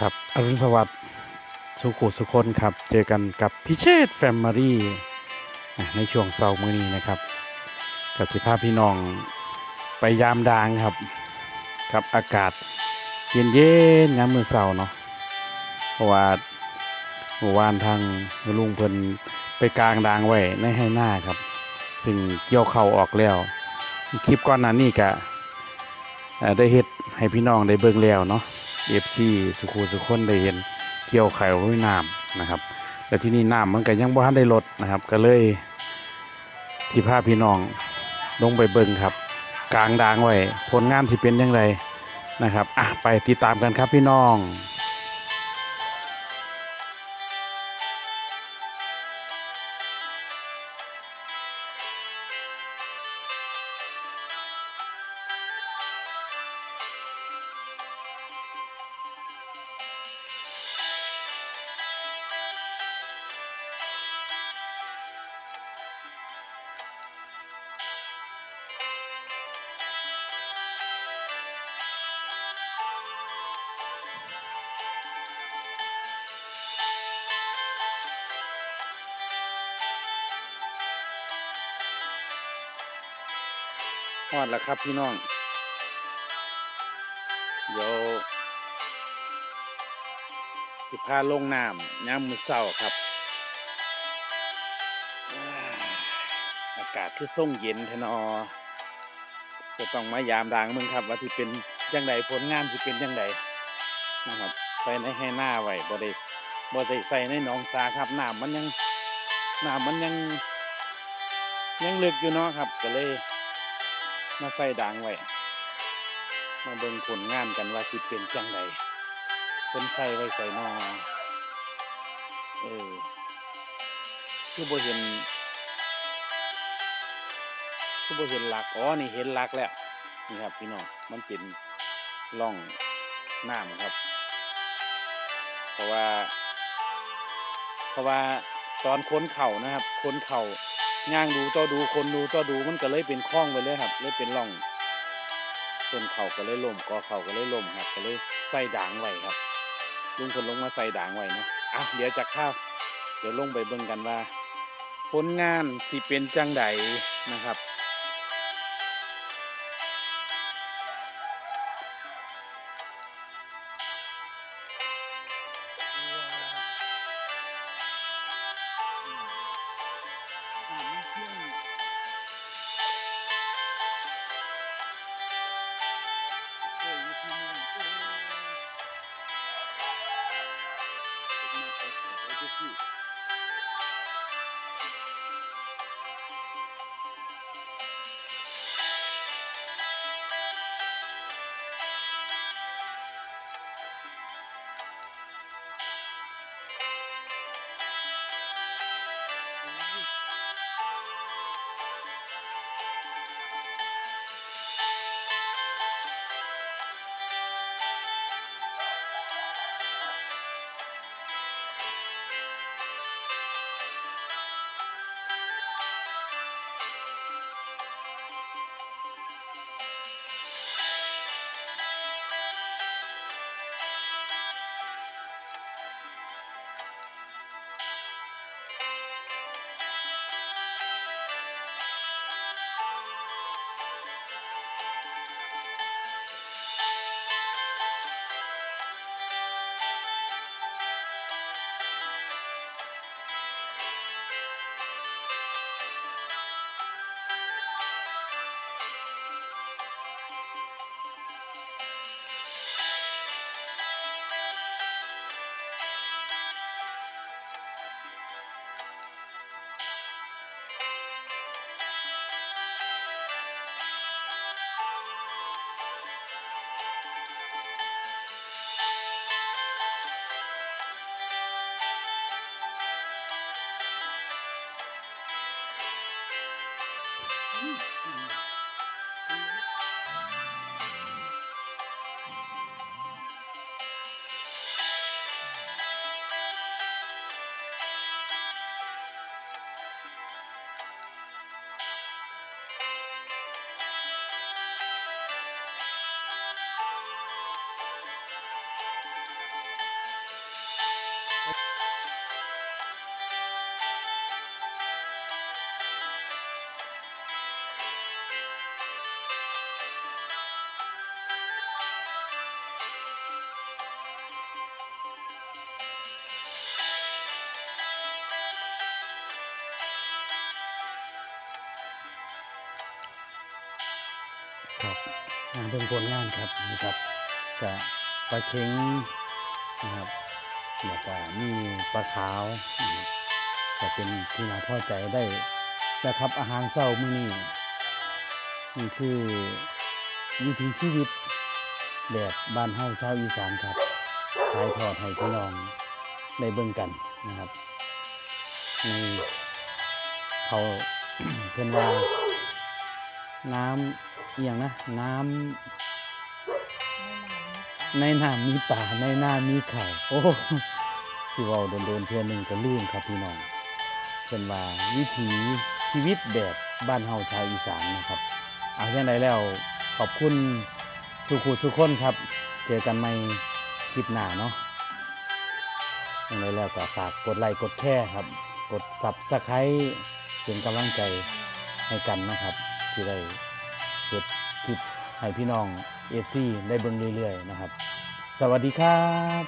ครับอรุณสวัสดิ์สุขุสุคนครับ เจอกันกับพิเชษแฟมิลี่ในช่วงเสาร์มื้อนี้นะครับกับสิภาพพี่น้องไปยามดางครับกับอากาศเย็นเย็นยามมื้อเสาร์เนาะเพราะว่าเมื่อวานทางลุงเพิ่นไปกลางดางไว้ในให้หน้าครับซึ่งเกี่ยวเข้าออกแล้ว คลิปก่อนหน้านี้ก็ได้เฮ็ดให้พี่น้องได้เบิ่งแล้วเนาะ เอฟซีสุขุสุคนได้เห็นเกี่ยวไข่ลุยน้ำนะครับแต่ที่นี่น้ำมันก็ยังบ่ทันได้ลดนะครับ ก็เลยที่พาพี่น้องลงไปเบิ่งครับ กลางดางไว้ผลงานสิเป็นยังไงนะครับอะไปติดตามกันครับพี่น้อง อดแล้วครับพี่น้อง เดี๋ยวสิพาลงน้ำย้ำมือเศร้าครับ อากาศคือส่งเย็นทนอจะต้องมายามดางมึงครับ ว่าที่เป็นยังไงผลงานที่เป็นยังไงนะครับ ใส่ในให้หน้าไว้บ่ได้บ่ได้ใส่ในหนองสาครับน้ำมันยังน้ำมันยังยังเลึกอยู่เนาะครับก็เลย มาใส่ด่างไว้ มาเบิ่งผลงานกันว่าสิเป็นจังไดเป็นใส่ไว้ใส่นอเออคือบ่เห็นคือบ่เห็นหลัก อ๋อ นี่เห็นหลักแล้ว นี่ครับพี่น้อง มันเป็นร่องน้ำครับ เพราะว่า เพราะว่าตอนค้นเข่านะครับ ค้นเข่า ย่างดูต่อดูคนดูต่อดูมันก็เลยเป็นคล้องไปเลยครับ เลยเป็นร่องต้นเข่าก็เลยล่มกอเข่าก็เลยล่มครับก็เลยใส่ด่างไว้ครับลุงคนลงมาใส่ด่างไว้เนาะอะเดี๋ยวจากข้าวเดี๋ยวลงไปเบิ่งกันว่า ผลงานสิเป็นจังใดนะครับ ครับงานเบิ่งผลงานครับนะครับจะปลาเค็งนะครับแล้วก็มีปลาขาวจะเป็นที่น่าพอใจได้นะครับอาหารเช้ามื้อนี้นี่คือวิถีชีวิตแบบบ้านเฮาชาวอีสานครับถ่ายทอดให้พี่น้องได้เบิ่งกันนะครับในเขาเพิ่อนว่าน้ำ อหย่างนะ น้ำในน้ำมีป่าในน้ำมีเขาโอ้สิเว้าโดนๆเทื่อหนึงก็ลืมครับพี่น้องเพิ่นว่าวิถีชีวิตแบบบ้านเฮาชาวอีสานนะครับเอาอย่างไรแล้วขอบคุณสุขุสุขคนครับ เจอกันใหม่คลิปหน้าเนาะอย่างไรแล้วก็ฝากกดไลค์กดแชร์ครับ กด Subscribe เป็นกำลังใจให้กันนะครับ ที่ได้ เก็บคลิปให้พี่น้อง FC ได้เบิ่งเรื่อยๆนะครับ สวัสดีครับ